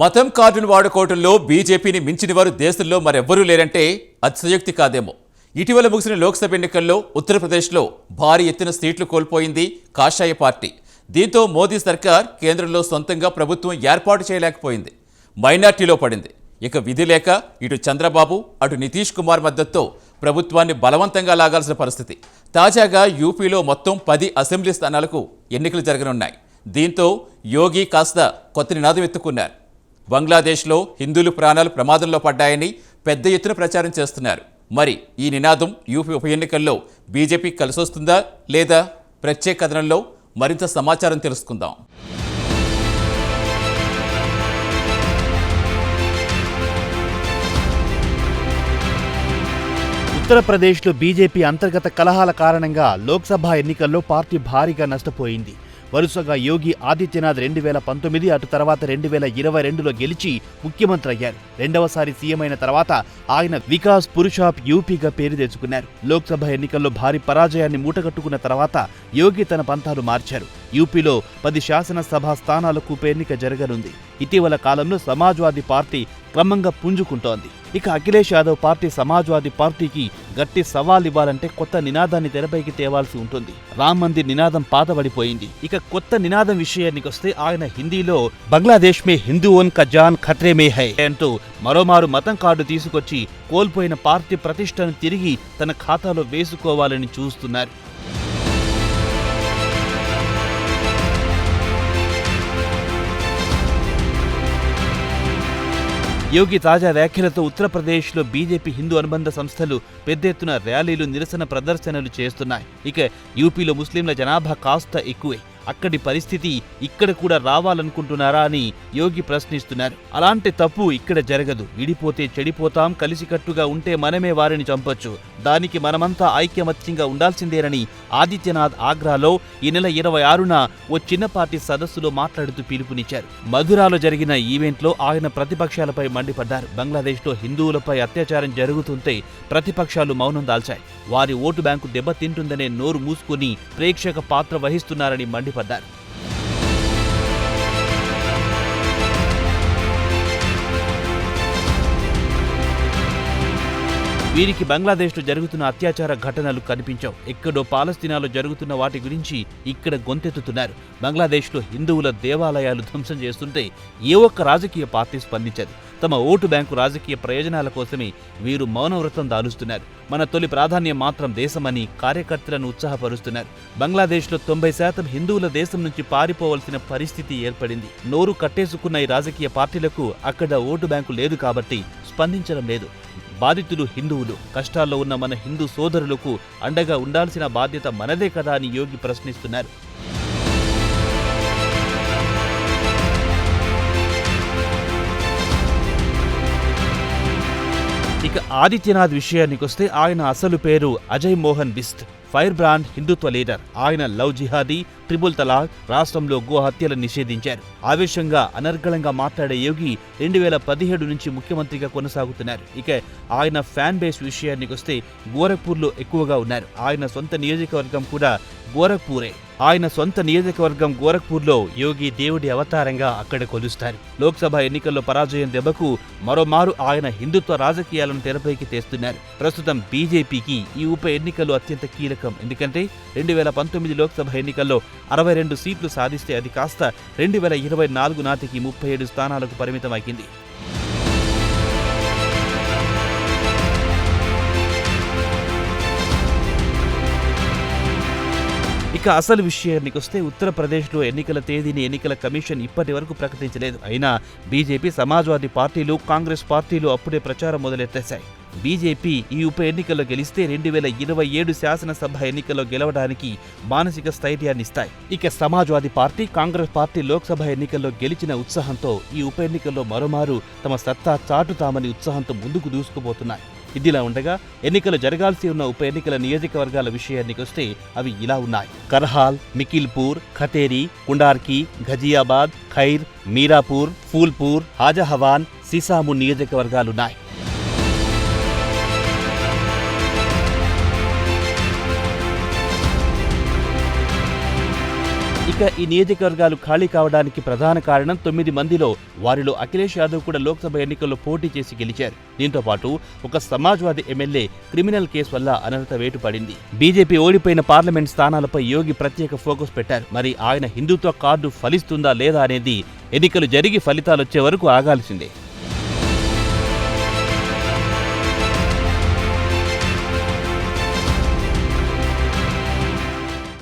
మతం కార్డును వాడుకోవడంలో బీజేపీని మించిన వారు దేశంలో మరెవ్వరూ లేరంటే అతిశయోక్తి కాదేమో. ఇటీవల ముగిసిన లోక్సభ ఎన్నికల్లో ఉత్తరప్రదేశ్లో భారీ ఎత్తున సీట్లు కోల్పోయింది కాషాయ పార్టీ. దీంతో మోదీ సర్కార్ కేంద్రంలో సొంతంగా ప్రభుత్వం ఏర్పాటు చేయలేకపోయింది. మైనార్టీలో పడింది. ఇక విధి లేక ఇటు చంద్రబాబు అటు నితీష్ కుమార్ మద్దతుతో ప్రభుత్వాన్ని బలవంతంగా లాగాల్సిన పరిస్థితి. తాజాగా యూపీలో మొత్తం పది అసెంబ్లీ స్థానాలకు ఎన్నికలు జరగనున్నాయి. దీంతో యోగి కాస్త కొత్త నినాదం ఎత్తుకున్నారు. బంగ్లాదేశ్లో హిందువులు ప్రాణాలు ప్రమాదంలో పడ్డాయని పెద్ద ఎత్తున ప్రచారం చేస్తున్నారు. మరి ఈ నినాదం యూపీ ఉప ఎన్నికల్లో బీజేపీ కలిసొస్తుందా లేదా? ప్రత్యేక కథనంలో మరింత సమాచారం తెలుసుకుందాం. ఉత్తరప్రదేశ్లో బీజేపీ అంతర్గత కలహాల కారణంగా లోక్సభ ఎన్నికల్లో పార్టీ భారీగా నష్టపోయింది. వరుసగా యోగి ఆదిత్యనాథ్ రెండు వేల పంతొమ్మిది అటు తర్వాత రెండు వేల ఇరవై రెండులో గెలిచి ముఖ్యమంత్రి అయ్యారు. రెండవసారి సీఎం అయిన తర్వాత ఆయన వికాస్ పురుషాప్ యూపీగా పేరు తెచ్చుకున్నారు. లోక్సభ ఎన్నికల్లో భారీ పరాజయాన్ని మూటగట్టుకున్న తర్వాత యోగి తన పంతాలు మార్చారు. యూపీలో పది శాసనసభ స్థానాలకు ఉప ఎన్నిక జరగనుంది. ఇటీవల కాలంలో సమాజ్వాదీ పార్టీ క్రమంగా పుంజుకుంటోంది. ఇక అఖిలేష్ యాదవ్ పార్టీ సమాజ్వాదీ పార్టీకి గట్టి సవాల్ ఇవ్వాలంటే కొత్త నినాదాన్ని తెరపైకి తేవాల్సి ఉంటుంది. రామ్ మందిర్ నినాదం పాతబడిపోయింది. ఇక కొత్త నినాదం విషయానికి వస్తే ఆయన హిందీలో బంగ్లాదేశ్ మే హిందూన్ కా జాన్ ఖత్రే మే హై అంటూ మరోమారు మతం కార్డు తీసుకొచ్చి కోల్పోయిన పార్టీ ప్రతిష్టను తిరిగి తన ఖాతాలో వేసుకోవాలని చూస్తున్నారు. యోగి తాజా వ్యాఖ్యలతో ఉత్తరప్రదేశ్లో బీజేపీ హిందూ అనుబంధ సంస్థలు పెద్ద ఎత్తున ర్యాలీలు నిరసన ప్రదర్శనలు చేస్తున్నాయి. ఇక యూపీలో ముస్లింల జనాభా కాస్త ఎక్కువే. అక్కడి పరిస్థితి ఇక్కడ కూడా రావాలనుకుంటున్నారా అని యోగి ప్రశ్నిస్తున్నారు. అలాంటి తప్పు ఇక్కడ జరగదు. విడిపోతే చెడిపోతాం కలిసికట్టుగా ఉంటే మనమే వారిని చంపొచ్చు. దానికి మనమంతా ఐక్యమత్యంగా ఉండాల్సిందేనని ఆదిత్యనాథ్ ఆగ్రాలో ఈ నెల ఇరవై ఆరున ఓ చిన్నపాటి సదస్సులో మాట్లాడుతూ పిలుపునిచ్చారు. మధురాలో జరిగిన ఈవెంట్లో ఆయన ప్రతిపక్షాలపై మండిపడ్డారు. బంగ్లాదేశ్లో హిందువులపై అత్యాచారం జరుగుతుంటే ప్రతిపక్షాలు మౌనం దాల్చాయి. వారి ఓటు బ్యాంకు దెబ్బతింటుందనే నోరు మూసుకుని ప్రేక్షక పాత్ర వహిస్తున్నారని మండిపడ్డారు వీరికి బంగ్లాదేశ్లో జరుగుతున్న అత్యాచార ఘటనలు కనిపించవు. ఎక్కడో పాలస్తీనాలో జరుగుతున్న వాటి గురించి ఇక్కడ గొంతెత్తుతున్నారు. బంగ్లాదేశ్లో హిందువుల దేవాలయాలు ధ్వంసం చేస్తుంటే ఏ ఒక్క రాజకీయ పార్టీ స్పందించదు. తమ ఓటు బ్యాంకు రాజకీయ ప్రయోజనాల కోసమే వీరు మౌనవ్రతం దాలుస్తున్నారు. మన తొలి ప్రాధాన్యం మాత్రం దేశమని కార్యకర్తలను ఉత్సాహపరుస్తున్నారు. బంగ్లాదేశ్లో తొంభై శాతం హిందువుల దేశం నుంచి పారిపోవలసిన పరిస్థితి ఏర్పడింది. నోరు కట్టేసుకున్న ఈ రాజకీయ పార్టీలకు అక్కడ ఓటు బ్యాంకు లేదు కాబట్టి స్పందించడం లేదు. బాధితులు హిందువులు. కష్టాల్లో ఉన్న మన హిందూ సోదరులకు అండగా ఉండాల్సిన బాధ్యత మనదే కదా అని యోగి ప్రశ్నిస్తున్నారు. ఇక ఆదిత్యనాథ్ విషయానికి వస్తే ఆయన అసలు పేరు Ajay Mohan Bisht fire brand Hindutva leader. ఆయన లవ్ జిహాదీ ట్రిబుల్ తలాక్ రాష్ట్రంలో గోహత్యలు నిషేధించారు. ఆవేశంగా అనర్గళంగా మాట్లాడే యోగి రెండు వేల పదిహేడు నుంచి ముఖ్యమంత్రిగా కొనసాగుతున్నారు. ఇక ఆయన ఫ్యాన్ బేస్ విషయానికి వస్తే గోరఖ్పూర్లో ఎక్కువగా ఉన్నారు. ఆయన సొంత నియోజకవర్గం కూడా గోరఖ్పూరే. ఆయన సొంత నియోజకవర్గం గోరఖ్పూర్లో యోగి దేవుడి అవతారంగా అక్కడ కొలుస్తారు. లోక్సభ ఎన్నికల్లో పరాజయం దెబ్బకు మరోమారు ఆయన హిందుత్వ రాజకీయాలను తెరపైకి తెస్తున్నారు. ప్రస్తుతం బీజేపీకి ఈ ఉప ఎన్నికలు అత్యంత కీలకం. ఎందుకంటే రెండు వేల పంతొమ్మిది లోక్సభ ఎన్నికల్లో అరవై రెండు సీట్లు సాధిస్తే అది కాస్త రెండు వేల ఇరవై నాలుగు నాటికి ముప్పై ఏడు స్థానాలకు పరిమితమైంది. ఇక అసలు విషయానికి వస్తే ఉత్తరప్రదేశ్లో ఎన్నికల తేదీని ఎన్నికల కమిషన్ ఇప్పటి వరకు ప్రకటించలేదు. అయినా బీజేపీ సమాజ్వాదీ పార్టీలు కాంగ్రెస్ పార్టీలు అప్పుడే ప్రచారం మొదలెత్తేశాయి బీజేపీ ఈ ఉప ఎన్నికల్లో గెలిస్తే రెండు వేల ఇరవై ఏడు శాసనసభ ఎన్నికల్లో గెలవడానికి మానసిక స్థైర్యాన్ని ఇస్తాయి. ఇక సమాజ్వాదీ పార్టీ కాంగ్రెస్ పార్టీ లోక్సభ ఎన్నికల్లో గెలిచిన ఉత్సాహంతో ఈ ఉప ఎన్నికల్లో మరోమారు తమ సత్తా చాటుతామని ఉత్సాహంతో ముందుకు దూసుకుపోతున్నాయి. ఇదిలా ఉండగా ఎన్నికలు జరగాల్సి ఉన్న ఉప ఎన్నికల నియోజకవర్గాల విషయానికి వస్తే అవి ఇలా ఉన్నాయి. కర్హాల్ మికిల్పూర్ ఖతేరి కుండార్కి ఘజియాబాద్ ఖైర్ మీరాపూర్ ఫూల్పూర్ హాజహవాన్ సిసాము నియోజకవర్గాలున్నాయి. ఇక ఈ నియోజకవర్గాలు ఖాళీ కావడానికి ప్రధాన కారణం తొమ్మిది మందిలో వారిలో అఖిలేష్ యాదవ్ కూడా లోక్సభ ఎన్నికల్లో పోటీ చేసి గెలిచారు. దీంతో పాటు ఒక సమాజ్వాదీ ఎమ్మెల్యే క్రిమినల్ కేసు వల్ల అనర్హత వేటు పడింది బీజేపీ ఓడిపోయిన పార్లమెంట్ స్థానాలపై యోగి ప్రత్యేక ఫోకస్ పెట్టారు. మరి ఆయన హిందుత్వ కార్డు ఫలిస్తుందా లేదా అనేది ఎన్నికలు జరిగి ఫలితాలు వచ్చే వరకు ఆగాల్సిందే.